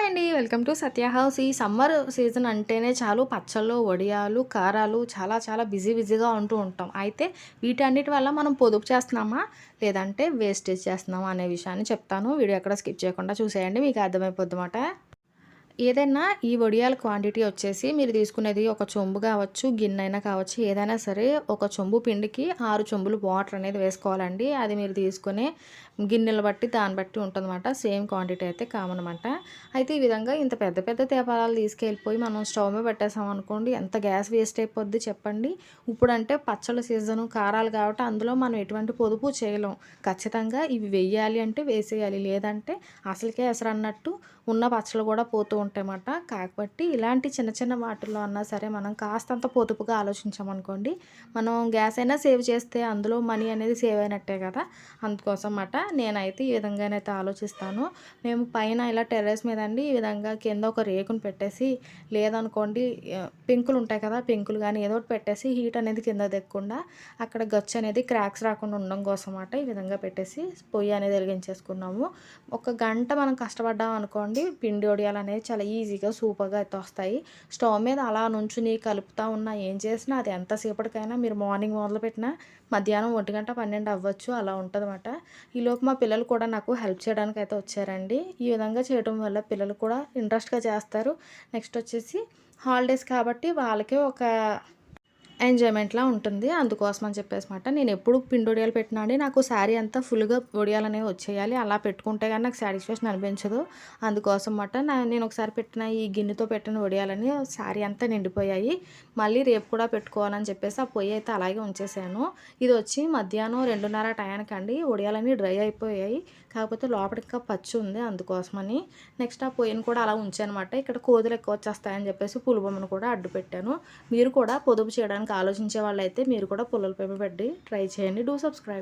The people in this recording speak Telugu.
హాయ్ అండి. Welcome to Satya house. ఈ సమ్మర్ సీజన్ అంటేనే చాలు పచ్చళ్ళు వడియాలు కారాలు చాలా చాలా బిజీ బిజీగా ఉంటూ ఉంటాం. అయితే వీటన్నిటి వల్ల మనం పొదుపు చేస్తున్నామా? లేదంటే వేస్టేజ్ చేస్తున్నామా అనే విషయాన్ని చెప్తాను. వీడియో ఎక్కడ స్కిప్ చేయకుండా చూసేయండి. మీకు అర్థమైపోద్ది అన్నమాట. ఏదైనా ఈ వడియాల క్వాంటిటీ వచ్చేసి మీరు తీసుకునేది ఒక చెంబు కావచ్చు గిన్నె అయినా కావచ్చు ఏదైనా సరే ఒక చెంబు పిండికి ఆరు చెంబులు వాటర్ అనేది వేసుకోవాలండి. అది మీరు తీసుకునే గిన్నెలు బట్టి దాన్ని బట్టి ఉంటుందన్నమాట. సేమ్ క్వాంటిటీ అయితే కామన్ అనమాట అయితే ఈ విధంగా ఇంత పెద్ద పెద్ద తేపాలాలు తీసుకెళ్ళిపోయి మనం స్టవ్ మీద పెట్టేసాం అనుకోండి ఎంత గ్యాస్ వేస్ట్ అయిపోద్ది చెప్పండి. ఇప్పుడంటే పచ్చళ్ళ సీజను కారాలు కాబట్టి అందులో మనం ఎటువంటి పొదుపు చేయలేం. ఖచ్చితంగా ఇవి వేయాలి అంటే వేసేయాలి లేదంటే అసలుకే ఎసరన్నట్టు ఉన్న పచ్చళ్ళు కూడా పోతూ ఉంటాయన్నమాట. కాబట్టి ఇలాంటి చిన్న చిన్న వాటిల్లో అన్నా సరే మనం కాస్తంత పొదుపుగా ఆలోచించామనుకోండి మనం గ్యాస్ అయినా సేవ్ చేస్తే అందులో మనీ అనేది సేవ్ అయినట్టే కదా. అందుకోసం అన్నమాట నేనైతే ఈ విధంగానైతే ఆలోచిస్తాను. మేము పైన ఇలా టెర్రస్ మీద అండి ఈ విధంగా కింద ఒక రేకును పెట్టేసి లేదనుకోండి పెంకులు ఉంటాయి కదా పెంకులు కానీ ఏదో ఒకటి పెట్టేసి హీట్ అనేది కింద తెక్కకుండా అక్కడ గచ్చు అనేది క్రాక్స్ రాకుండా ఉండడం కోసం అన్నమాట ఈ విధంగా పెట్టేసి పొయ్యి అనేది వెలిగించేసుకున్నాము. ఒక గంట మనం కష్టపడ్డాం అనుకోండి పిండి వడియాలు అనేది చాలా ఈజీగా సూపర్గా అయితే వస్తాయి. స్టవ్ మీద అలా నుంచుని కలుపుతా ఉన్నా ఏం చేసినా అది ఎంతసేపటికైనా మీరు మార్నింగ్ మొదలు పెట్టినా మధ్యాహ్నం ఒంటి గంట పన్నెండు అవ్వచ్చు అలా ఉంటుందన్నమాట. ఈలోపు మా పిల్లలు కూడా నాకు హెల్ప్ చేయడానికి అయితే వచ్చారండి. ఈ విధంగా చేయడం వల్ల పిల్లలు కూడా ఇంట్రెస్ట్గా చేస్తారు. నెక్స్ట్ వచ్చేసి హాలిడేస్ కాబట్టి వాళ్ళకే ఒక ఎంజాయ్మెంట్లా ఉంటుంది. అందుకోసం అని చెప్పేసి మాట నేను ఎప్పుడు పిండి వడియాలు పెట్టినా అండి నాకు శారీ అంతా ఫుల్గా వడియాలు అనేవి వచ్చేయాలి. అలా పెట్టుకుంటే కానీ నాకు సాటిస్ఫాక్షన్ అనిపించదు. అందుకోసం మాట నేను ఒకసారి పెట్టిన ఈ గిన్నెతో పెట్టిన ఒడియాలని శారీ అంతా నిండిపోయాయి. మళ్ళీ రేపు కూడా పెట్టుకోవాలని చెప్పేసి ఆ పొయ్యి అయితే అలాగే ఉంచేసాను. ఇది వచ్చి మధ్యాహ్నం రెండున్నర టయానికి అండి. వడియాలన్నీ డ్రై అయిపోయాయి. కాకపోతే లోపల ఇంకా పచ్చి ఉంది అందుకోసమని. నెక్స్ట్ ఆ పొయ్యిని కూడా అలా ఉంచానమాట. ఇక్కడ కోతులు ఎక్కువ వచ్చేస్తాయని చెప్పేసి పులుబొమ్మను కూడా అడ్డు పెట్టాను మీరు కూడా పొదుపు చేయడానికి ఆలోచించే వాళ్ళైతే మీరు కూడా పుల్లల పేపర్ పెట్టి ట్రై చేయండి. Do subscribe.